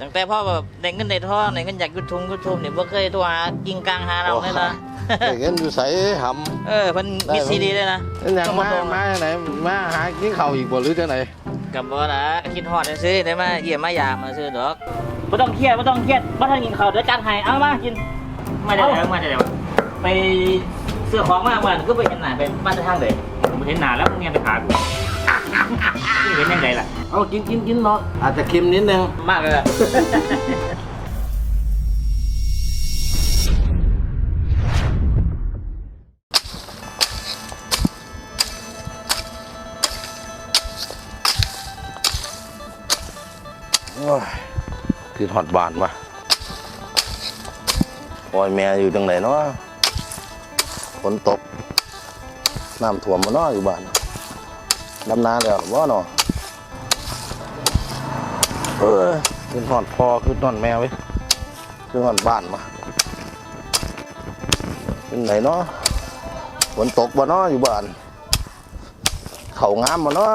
ตั้งแต่พ่อแบบได้เงินได้ทองได้เงินจากยูทูบยูทูบเนี่ยบ่เคยตัวหากิงกลางหาเราเลยนะได้เงินอยู่ใส่หเออเพิ่นมีซีดีเลยนะำนั่นอย่างมามาไหนมาหากินข้าวอีกบ่หรือจังไหนกับบ่ละคิดฮอดซื้อได้มาเยี่ยมมายามมาซื้อดอกบ่ต้องเครียดบ่ต้องเครียดบ่ทันกินข้าวเดี๋ยวจัดให้เอามากินมาได้แล้วมาได้แล้วไปเสื้อของมาเมื่อนั้นก็ไปเห็นหน้าไปบ้านทางเลยผมเห็นหน้าแล้วมึงยังไปขากู เห็นยังไงล่ะ เอากินกินกินเนาะอาจจะเค็มนิดนึง มากเลยอะโอ้ยคือหอดบานวะปล่อยแม่อยู่จังไหนเนาะฝนตก น้ำท่วมมาเนาะอยู่บ้าน ดำนาแล้วว่าเนาะเออคือหอดพอคือหอดแม่ไว้ยคือหอดบ้านมาเป็นไหนเนาะฝนตกบ่เนาะอยู่บ้านเขางามบ่เนาะ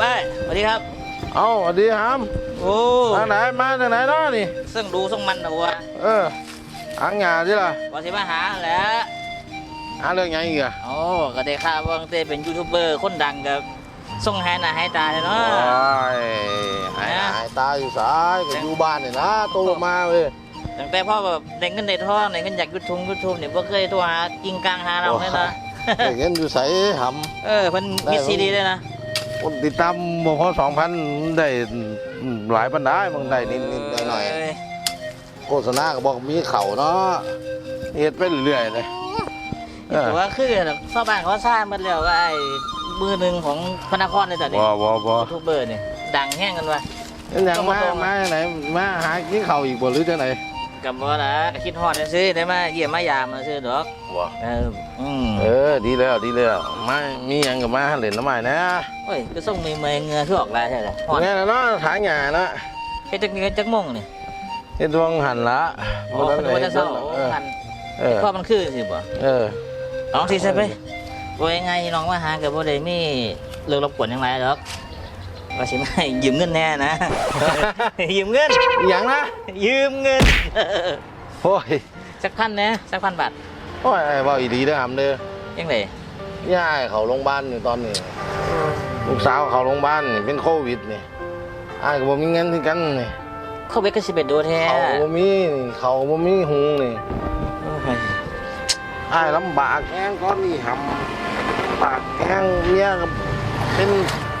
ครับเอ้ยสวัสดีครับ เอาสวัสดีครับโอ้ทางไหนมาทางไหนเนาะนี่ซึ่งดูส่งมันนะวัวเอออังงาสิล่ะว่าสิมาหาแหล้วหาเรื่องหยังอีกอะโอ้ก็ได้ข่าวว่าตั้งแต่เป็นยูทูบเบอร์คนดังกับส่งให้หน้าให้ตาเลยโอ้เนาะยหายหน้าหายตาอยู่สายก็อยู่บ้านนี่นะโตมาเว้ยตั้งแต่พ่อแบบได้เงินได้ทองได้เงินจากยูทูบยูทูบเนี่ยบ่เคยตัวหากิงกลางหาเราเลยนะได้เงินอยู่ใส่หเออเพิ่นมีซีดีเลยนะำ คนติดตามบ่พอสองพันได้หลายปันได้บางได้นิดนิดหน่อยหน่อยเๆโฆษณาก็บอกมีเข่าเนาะเฮ็ดไปเรื่อยๆเลยเออแต่ว่าคือชาวบ้านเขาสร้างหมันแล้วว่าไอ้มือหนึ่งของพระนครเลยแต่นี่บ่บ่บ่ยูทูบเบอร์เนี่ยดังแห้งกันว่ะนั่นอย่างมาต้องมามาไหนมาหากินข้าวอีกบ่หรือจังไหน กับว่าละก็คิดฮอดซื้อได้มาเยี่ยมมายามมาซื้อดอกบ่ เอออืมเออ ดีแล้วดีแล้วมามีหยังก็มาเล่นน้ำใหม่นะโอ้ยก็ส่งมีเมย์เงือคือออกลายใช่ไหมฮอดแน่นะเนาะถางหญ้านะเฮ็ดจักนี้จักโมงนี่เฮ็ดดวงหันละโอ้คนว่าจะเศร้าเออพันเออเพราะมันคือสิบ่เออน้องสิใช่ไปว่ายังไงน้องมาหากับบ่ได้มีเรื่องรบกวนหยังไรดอก ว่าสิมาให้ยืมเงินแน่นะ ยืมเงินอหย่างนะ ยืมเงิน โอ้ยสักพันนะสักพันบาท โอ้ยไอ้เว่าอีดีเด้อหำเด้อยังไงย่าให้เขาโรงพยาบาลนี่ตอนนี้ ลูกสาวเขาโรงพยาบาลนี่เป็นโควิดนี่อ้ายก็บ่มีเงินคือกันนี่เข้าไปก็สิเป็นโดแท้เขาก็บ่มีนี่เขาก็บ่มีหุงนี่โอ้ยอ้ายลำบากแห้งก้อนนี่หำปากแห้งเมียก็ เป็น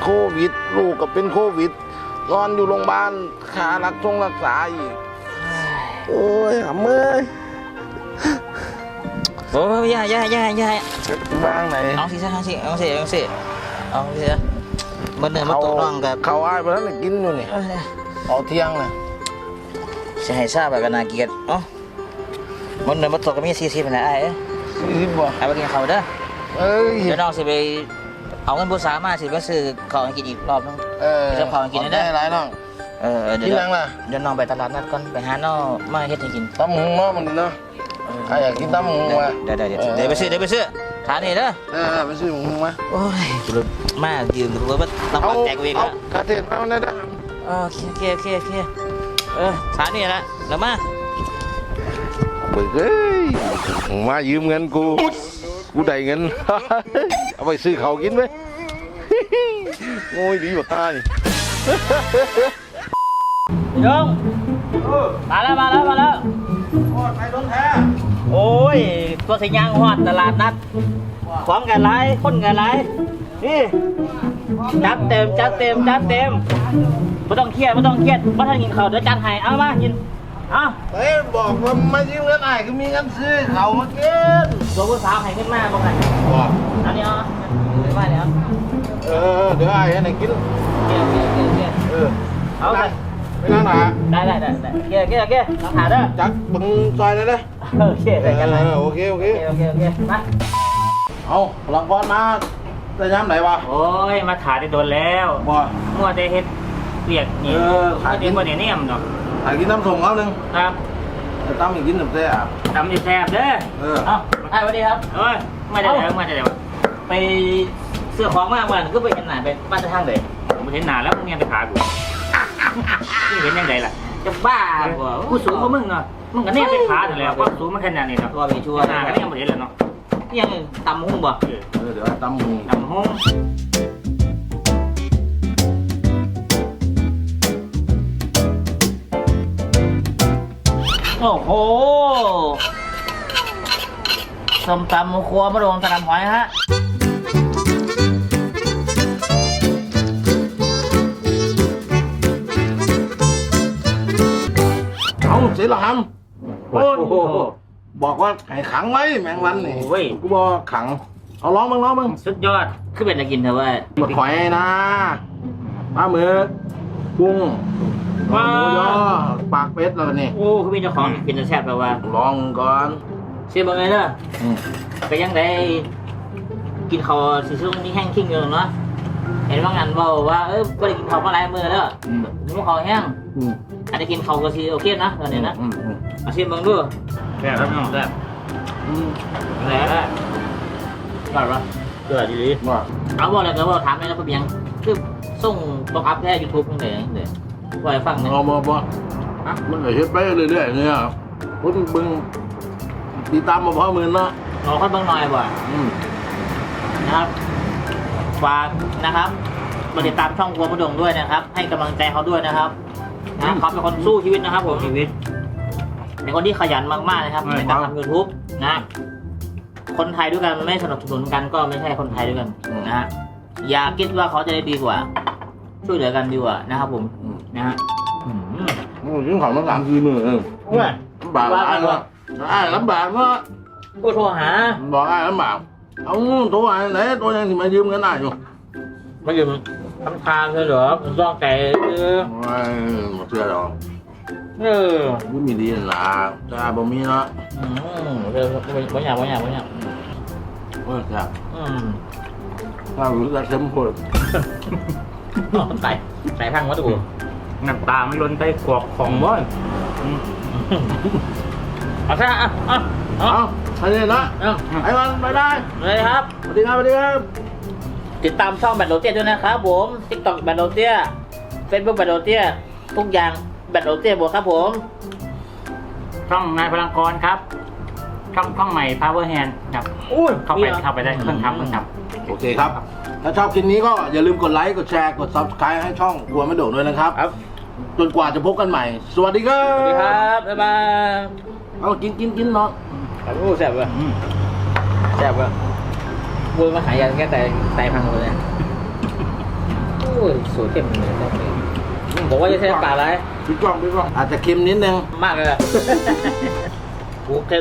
โควิด ลูกก็เป็นโควิดนอนอยู่โรงพยาบาลขารักทงรักษาอีก โอ้ยหำเอ้ยโอ้ยอย่าอย่าอย่าอย่าจะบ้างไหนเอาสิซะเอาสิเอาสิเอาสิเอาสิมันเนื้อมันตัวน้องกับเขาอ้ายไปแล้วกินอยู่นี่เอ้ยเอาเที่ยงน่ะจะให้ทราบแบบนาเกียรติเอ้ามันเนื้อมันตัวก็มีสี่สิบนะไอ้เอ้ยสิบบ่เอาไปกินเขาเด้อเอ้ยเดี๋ยวน้องสิไป เอาเงินผู้สาวมาสิไปซื้อข้าวให้กินอีกรอบนึง เออเดี๋ยวเขากินได้ได้หลายน้องเออเออเดี๋กิยนวยังล่ะเดี๋ยวน้องไปตลาดนัดก่อนไปหาน้องมาเฮ็ดให้กินตำหงเนาะมันนี่เนาะใครอยากกินตำหงมาเดี๋ยวเดี๋ยวเดี๋ยวเดี๋ยวไปซื้อเดี๋ยวไปซื้อฐานนี่เด้อเออไปซื้อหงมาโอ้ยมายืมรถว่าลำบากแจกเองเอาละกระเทียมเอาได้ได้โอเคโอเคโอเคโอเคเออฐานนี่ละเดี๋ยวมา เบิกเอ้ยมายืมเงินกู กูได้เงิน เอาไปซื้อเขากินไหมโง่ยดีกว่าตายยงมาแล้วมาแล้วมาแล้วโอ้ไปรถแท้โอ้ยตัวสิยางฮอดตลาดนัดของกันไรคนกันไรนี่จัดเต็มจัดเต็มจัดเต็มไม่ต้องเครียดไม่ต้องเครียดว่าท่านกินข้าวเดี๋ยวจัดให้เอามากิน อาเฮ้ยบอกว่ามายืมเงินไอ้ายก็มีเงินซื้อเขามากินตัวผู้สาวให้ขึ้นมาบอกกันบอกอันนี้เอาขึ้นมาเดี๋ยวเออเดี๋ยวไอ้ให้ไหนกินเกี่ยวเกี่ยวเกี่ยวเกี่ยวเออเอาไปไม่นั่งหนาได้ได้ได้ได้เกี่ยวเกี่ยวเกี่ยวต้องหาเด้อจักบึงซอยเลยเลยเออเกี่ยวใส่กันเลยออโอเคโอเคเกี่ยวเกี่ยวเกี่ยวมาเอาหลังพอดมาแต่ย้ำไหนวะโอ้ยมาถ่ายได้โดนแล้วบ่มัวแต่เฮ็ดเปียกนี่เออถ่ายได้บ่ได้เนี่ยมเนาะ ถ่ายกินน้ำส่งเขาหนึ่งครับจะตั้มอีกกินน้ำเสียทำดีแซ่บเด้อเออ เอ้าไอ้สวัสดีครับ เอ้ยมาจากไหนมาจากไหนวะไปเสื้อของมากมันก็ไปเห็นหนาไปบ้านจะทางเลยผมเห็นหนาแล้วมึงยังไปขากูนี่เห็นยังไงล่ะจะบ้าบ่กูสูงกว่ามึงเนาะมึงก็แน่ไปขาแต่นแหล้วความสูงมันขนาดนี้เนาะตัวมีชัวร์หนาก็ยังไม่เห็นเลยเนาะนี่ยังตำหุ้งบ่เออเดี๋ยวตั้มมึง ตำหุ้ง โอ้โหส้มตำหมูครัวมะโรงตะลำหอยฮะเอาเสียหลามโอ้โหบอกว่าให้ขังไว้แมงวันนี่โอ้ย กูบอกขัง เอาร้องมึงร้องมึงสุดยอดคือเป็นตะกินเถอะเว่าหมดหอยนะปลาหมึกกุ้ง หมูยอปากเป็ดแล้วนี่โอ้คือมีเจ้าของกินจะแซ่บแปลว่าลองก่อนเสียบังเลยเด้ออืมก็ยังได้กินข้าวสิช่วงนี้แห้งขิงอยู่เนาะเห็นว่างานเบาว่าเออไม่ได้กินข้าวมาหลายมื้อเด้ออืมหมูข้าวแห้งอืมอาจจะกินข้าวก็สิโอเคนะตอนนี้นะอืมอืมเอาเสียบังดูแซ่บครับน้องแซ่บอืมแซ่บยอดปะยอดดีว่าเอาบอกเลยก็บอกถามเลยนะพี่เบียงคือส่งตกอัพแค่ยูทูบตั้งแต่ตั้งแต่ ว่าให้ฟังเนี่ยเอามาบ่มันก็เฮ็ดไปเรื่อยๆเนี่ยคนเบิ่งติดตามมาพอหมื่นเนาะเราค่อยเบิ่งหน่อยบ่อืมนะครับฝากนะครับมาติดตามช่องครัวมะดงด้วยนะครับ ให้กำลังใจเขาด้วยนะครับนะเขาเป็นคนสู้ชีวิตนะครับผมชีวิตเป็นคนที่ขยันมากๆนะครับในการทำยูทูบนะ คนไทยด้วยกันไม่สนับสนุนกันก็ไม่ใช่คนไทยด้วยกันนะฮะอย่าคิดว่าเขาจะได้ดีกว่า ช่วยเหลือกันดีกว่านะครับผมนะฮะอืมโอ้ยยิ่งของมาสามสี่หมื้อเออเว้ยลำบากหลายเนาะอ้ายลำบากเนาะกูโทรหา บอกอ้ายลำบากเอาโทรหาไหนตัวยังสิมายืมเงินอ้อยู่ไม่ยืมทำทางเลยเหรอผมต้องใจเออโอ้ยบ่เชื่อดอกเออบ่มีดีนั่นล่ะจ้าบ่มีเนาะอืมเออบ่อยากบ่อยากบ่อยากโอ้ยจ้าอืมถ้ารู้จักเต็มคน อ๋อใส่ใส่พังวัตถุน้ำตามันล้นใต้กรอกของบ่อยเอาซะอะอะเอาเอาอันนี้นะเอาไอ้วันบ๊ายบายเลยครับสวัสดีครับสวัสดีครับติดตามช่องแบทโรเตียด้วยนะครับผมทิกตอกแบทโรเตียเฟซบุ๊กแบทโรเตียทุกอย่างแบทโรเตียบวกครับผมช่องนายพลังกรครับ ช่องช่องใหม่ power hand ครับอุ้ยเข้าไปเข้าไปได้เพิ่งทำเพิ่งทโอเคครับ ถ้าชอบคลิปนี้ก็อย่าลืมกดไลค์ กดแชร์ กด subscribe ให้ช่องครัวไม่โดดด้วยนะครับ ครับ จนกว่าจะพบกันใหม่ สวัสดีครัสบวัสดีครับ บ๊ายบายเอากินกินกินเนาะ โอ้แซ่บว่ะแซ่บว่ะวนมาหายาแค่แต่ไตพังหมดเลยโอ้ยสวยเข้มเลยแซ่บเลยอืมบอกว่าจะใช้ปลาอะไรพี่กล้องพี่กล้องอาจจะเค็มนิดนึง มากเลยอะ โอ้เค็